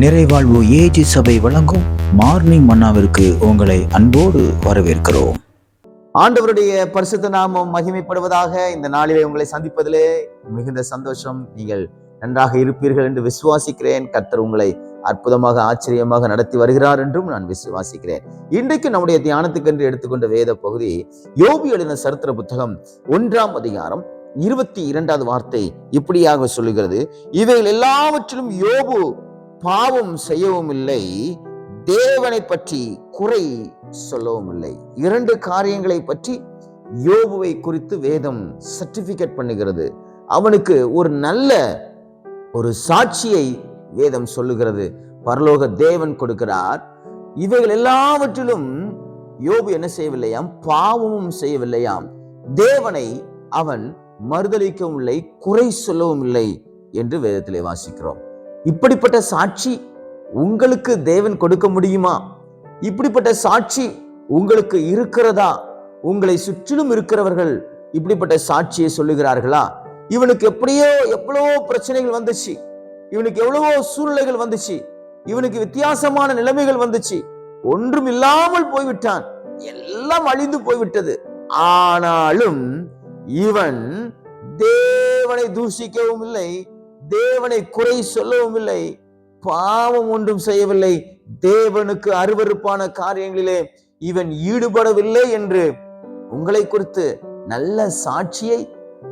நிறைவாழ்வு AG சபை வழங்கும் morning மன்னாவிற்கு உங்களை அன்போடு வரவேற்கிறோம். ஆண்டவருடைய பரிசுத்த நாமம் மகிமைப்படுவதாக இந்த நாளிலே உங்களை சந்திப்பதிலே மிகுந்த சந்தோஷம். நீங்கள் நன்றாக இருப்பீர்கள் என்று விசுவாசிக்கிறேன். கர்த்தர் உங்களை அற்புதமாக ஆச்சரியமாக நடத்தி வருகிறார் என்றும் நான் விசுவாசிக்கிறேன். இன்றைக்கு நம்முடைய தியானத்துக்கென்று எடுத்துக்கொண்ட வேத பகுதி யோபி எழுதின சரித்திர புத்தகம் ஒன்றாம் அதிகாரம் இருபத்தி இரண்டாவது வார்த்தை இப்படியாக சொல்லுகிறது. இவைகள் எல்லாவற்றிலும் யோபு பாவம் செய்யவும் இல்லை தேவனை பற்றி குறை சொல்லவும் இல்லை இரண்டு காரியங்களை பற்றி யோபுவை குறித்து வேதம் சர்டிபிகேட் பண்ணுகிறது. அவனுக்கு ஒரு நல்ல ஒரு சாட்சியை வேதம் சொல்லுகிறது. பரலோக தேவன் கொடுக்கிறார். இவைகள் எல்லாவற்றிலும் யோபு என்ன செய்யவில்லையாம்? பாவமும் செய்யவில்லையாம். தேவனை அவன் மறுதளிக்கவும் இல்லை குறை சொல்லவும் இல்லை என்று வேதத்திலே வாசிக்கிறோம். இப்படிப்பட்ட சாட்சி உங்களுக்கு தேவன் கொடுக்க முடியுமா? இப்படிப்பட்ட சாட்சி உங்களுக்கு இருக்கிறதா? உங்களை சுற்றிலும் இருக்கிறவர்கள் இப்படிப்பட்ட சாட்சியை சொல்லுகிறார்களா? இவனுக்கு எப்படியோ எவ்வளவோ பிரச்சனைகள் வந்துச்சு. இவனுக்கு எவ்வளவோ சூழ்நிலைகள் வந்துச்சு. இவனுக்கு வித்தியாசமான நிலைமைகள் வந்துச்சு. ஒன்றும் இல்லாமல் போய்விட்டான். எல்லாம் அழிந்து போய்விட்டது. ஆனாலும் இவன் தேவனை தூஷிக்கவும் இல்லை. தேவனை குறை சொல்லவும் இல்லை பாவம் ஒன்றும் செய்யவில்லை. தேவனுக்கு அருவருப்பான காரியங்களிலே இவன் ஈடுபடவில்லை என்று உங்களை குறித்து நல்ல சாட்சியை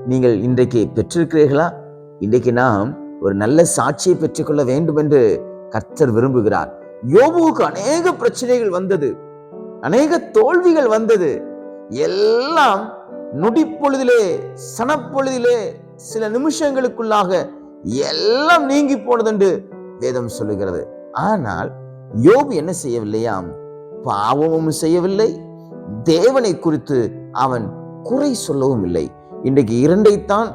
நீங்கள் இன்றைக்கு பெற்றிருக்கிறீர்களா? இன்றைக்கு நாம் ஒரு நல்ல சாட்சியை பெற்றுக்கொள்ள வேண்டும் என்று கர்த்தர் விரும்புகிறார். யோபுவுக்கு அநேக பிரச்சனைகள் வந்தது. அநேக தோல்விகள் வந்தது. எல்லாம் நொடிப்பொழுதிலே சனப்பொழுதிலே சில நிமிஷங்களுக்குள்ளாக எல்லாம் நீங்கி போனதுண்டு வேதம் சொல்லுகிறது. ஆனால் யோபு என்ன செய்யவில்லையாம்? பாவமும் செய்யவில்லை. தேவனை குறித்து அவன் குறை சொல்லவும் இல்லை. இன்றைக்கு இரண்டைத்தான்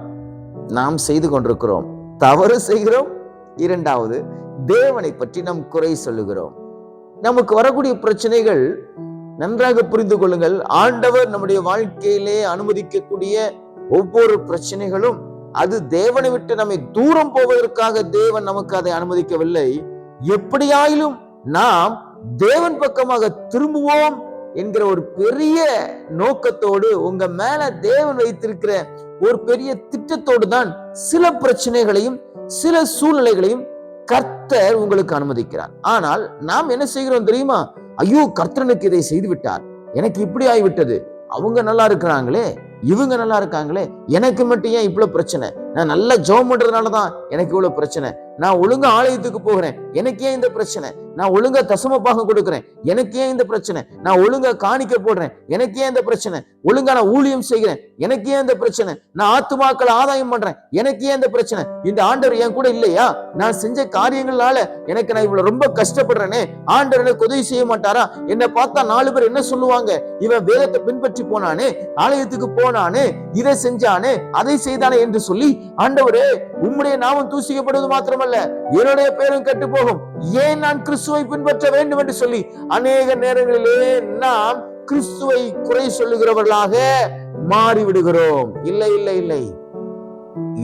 நாம் செய்து கொண்டிருக்கிறோம். தவறு செய்கிறோம். இரண்டாவது தேவனை பற்றி நாம் குறை சொல்லுகிறோம். நமக்கு வரக்கூடிய பிரச்சனைகள் நன்றாக புரிந்து கொள்ளுங்கள். ஆண்டவர் நம்முடைய வாழ்க்கையிலே அனுமதிக்கக்கூடிய ஒவ்வொரு பிரச்சனைகளும் அது தேவனை விட்டு நம்மை தூரம் போவதற்காக தேவன் நமக்கு அதை அனுமதிக்கவில்லை. எப்படியாயிலும் நாம் தேவன் பக்கமாக திரும்புவோம் என்கிற ஒரு பெரிய நோக்கத்தோடு உங்க மேல தேவன் வைத்திருக்கிற ஒரு பெரிய திட்டத்தோடு தான் சில பிரச்சனைகளையும் சில சூழ்நிலைகளையும் கர்த்தர் உங்களுக்கு அனுமதிக்கிறார். ஆனால் நாம் என்ன செய்கிறோம் தெரியுமா? ஐயோ கர்த்தனுக்கு இதை செய்து விட்டார் எனக்கு இப்படி ஆகிவிட்டது. அவங்க நல்லா இருக்கிறாங்களே. இவங்க நல்லா இருக்காங்களே? எனக்கு மட்டும் ஏன் இவ்வளவு பிரச்சனை? நான் நல்லா ஜெபம் பண்ணுறதுனால தான் எனக்கு இவ்வளவு பிரச்சனை. நான் ஒழுங்கா ஆலயத்துக்கு போகிறேன். எனக்கு ஏன் இந்த பிரச்சனை? நான் ஒழுங்கா தசம பாகம் கொடுக்கிறேன். எனக்கு ஏன் இந்த பிரச்சனை? நான் ஒழுங்கா காணிக்க போடுறேன். எனக்கு ஏன் இந்த பிரச்சனை? ஒழுங்கா நான் ஊழியம் செய்கிறேன். எனக்கு ஏன் இந்த பிரச்சனை? நான் ஆத்துமாக்களை ஆதாயம் பண்றேன். எனக்கு ஏன் இந்த பிரச்சனை? இந்த ஆண்டவர் என் கூட இல்லையா? நான் செஞ்ச காரியங்களால எனக்கு நான் இவ்வளவு ரொம்ப கஷ்டப்படுறேனே. ஆண்டவர் எனக்கு உதவி செய்ய மாட்டாரா? என்னை பார்த்தா நாலு பேர் என்ன சொல்லுவாங்க? இவன் வேதத்தை பின்பற்றி போனானே. ஆலயத்துக்கு போனானு இதை செஞ்சானு அதை செய்தானே என்று சொல்லி ஆண்டவரே உம்முடைய நாமம் தூசிக்கப்படுவது மாத்திரமல்ல என்னுடைய பேரும் கெட்டு போகும் ஏன் நான் கிறிஸ்துவை பின்பற்ற வேண்டும் என்று சொல்லி அநேக நேரங்களிலே நாம் கிறிஸ்துவை குறை சொல்லுகிறவர்களாக மாறிவிடுகிறோம். இல்லை இல்லை இல்லை.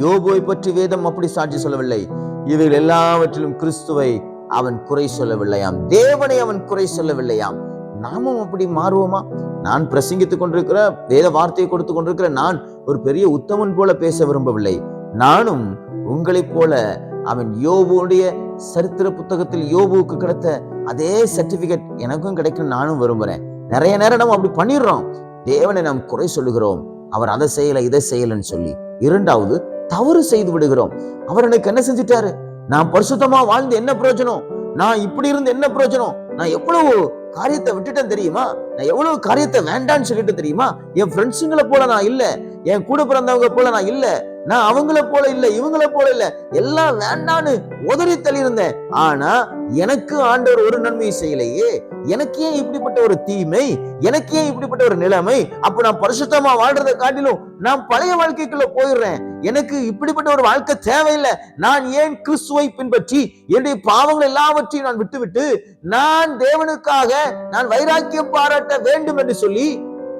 யோபுவை பற்றி வேதம் அப்படி சாட்சி சொல்லவில்லை. இவைகள் எல்லாவற்றிலும் கிறிஸ்துவை அவன் குறை சொல்லவில்லையாம். தேவனை அவன் குறை சொல்லவில்லையாம். நாமும் அப்படி மாறுவோமா? நான் பிரசங்கித்துக் கொண்டிருக்கிற வேத வார்த்தையை கொடுத்து கொண்டிருக்கிற நான் ஒரு பெரிய உத்தமன் போல பேச விரும்பவில்லை. நானும் உங்களைப் போல அவன் யோபுடைய சரித்திர புத்தகத்தில் யோபுவுக்கு கிடைத்த அதே சர்டிபிகேட் எனக்கும் கிடைக்கும் நானும் விரும்புறேன். நிறைய நேரம் நம்ம அப்படி பண்ணிடுறோம். தேவனை நாம் குறை சொல்லுகிறோம். அவர் அதை செய்யல இதை செய்யலன்னு சொல்லி. இரண்டாவது தவறு செய்து விடுகிறோம். அவர் எனக்கு என்ன செஞ்சிட்டாரு? நான் பரிசுத்தமா வாழ்ந்து என்ன பிரயோஜனம்? நான் இப்படி இருந்து என்ன பிரயோஜனம்? நான் எவ்வளவு காரியத்தை விட்டுட்டேன் தெரியுமா? நான் எவ்வளவு காரியத்தை வேண்டான்னு சொல்லிட்டு தெரியுமா? என் ஃப்ரெண்ட்ஸுங்களை போல நான் இல்ல. என் கூட பிறந்தவங்க போல நான் இல்ல. நான் அவங்கள போல இல்ல இவங்கள போல இல்ல. எல்லாம் வேண்டான்னு உதறி தள்ளியிருந்தேன். ஆனா எனக்கு ஆண்டவர் ஒரு நன்மையை செய்யலையே. எனக்கு ஏன் இப்படிப்பட்ட ஒரு தீமை? எனக்கு ஏன் இப்படிப்பட்ட ஒரு நிலைமை? அப்ப நான் பரிசுத்தமா வாழ்றதை காட்டிலும் நான் பழைய வாழ்க்கைக்குள்ள போயிடுறேன். எனக்கு இப்படிப்பட்ட ஒரு வாழ்க்கை தேவையில்லை. நான் ஏன் கிறிஸ்துவை பின்பற்றி என்னுடைய பாவங்கள் எல்லாவற்றையும் நான் விட்டுவிட்டு நான் தேவனுக்காக நான் வைராக்கியம் பாராட்ட வேண்டும் என்று சொல்லி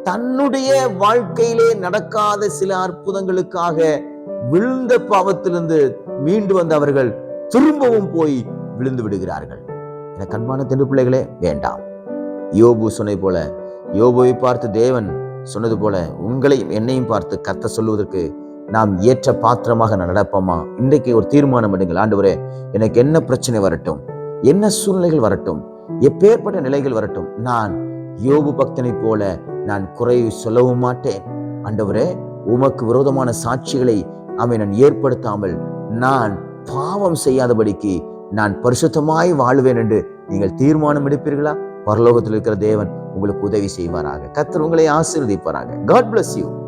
தன்னுடைய வாழ்க்கையிலே நடக்காத சில அற்புதங்களுக்காக விழுந்த பாவத்திலிருந்து மீண்டு வந்த அவர்கள் திரும்பவும் போய் விழுந்து விடுகிறார்கள். என கண்பான தென்று பிள்ளைகளே வேண்டாம். யோபு சொன்னை போல யோபுவை பார்த்து தேவன் சொன்னது போல உங்களையும் என்னையும் பார்த்து கத்த சொல்லுவதற்கு நாம் ஏற்ற பாத்திரமாக நடப்போமா? இன்றைக்கு ஒரு தீர்மானம் எடுங்கள். ஆண்டவரே எனக்கு என்ன பிரச்சனை வரட்டும்? என்ன சூழ்நிலைகள் வரட்டும்? எப்பேற்பட்ட நிலைகள் வரட்டும்? நான் யோபு பக்தனைப் போல நான் குறை சொல்லவும் மாட்டேன். ஆண்டவரே உமக்கு விரோதமான சாட்சிகளை அவை நான் ஏற்படுத்தாமல் நான் பாவம் செய்யாதபடிக்கு நான் பரிசுத்தமாய் வாழ்வேன் என்று நீங்கள் தீர்மானம் எடுப்பீர்களா? பரலோகத்தில் இருக்கிற தேவன் உங்களுக்கு உதவி செய்வாராக. கத்தர் உங்களை ஆசீர்வதிப்பாராக. God bless you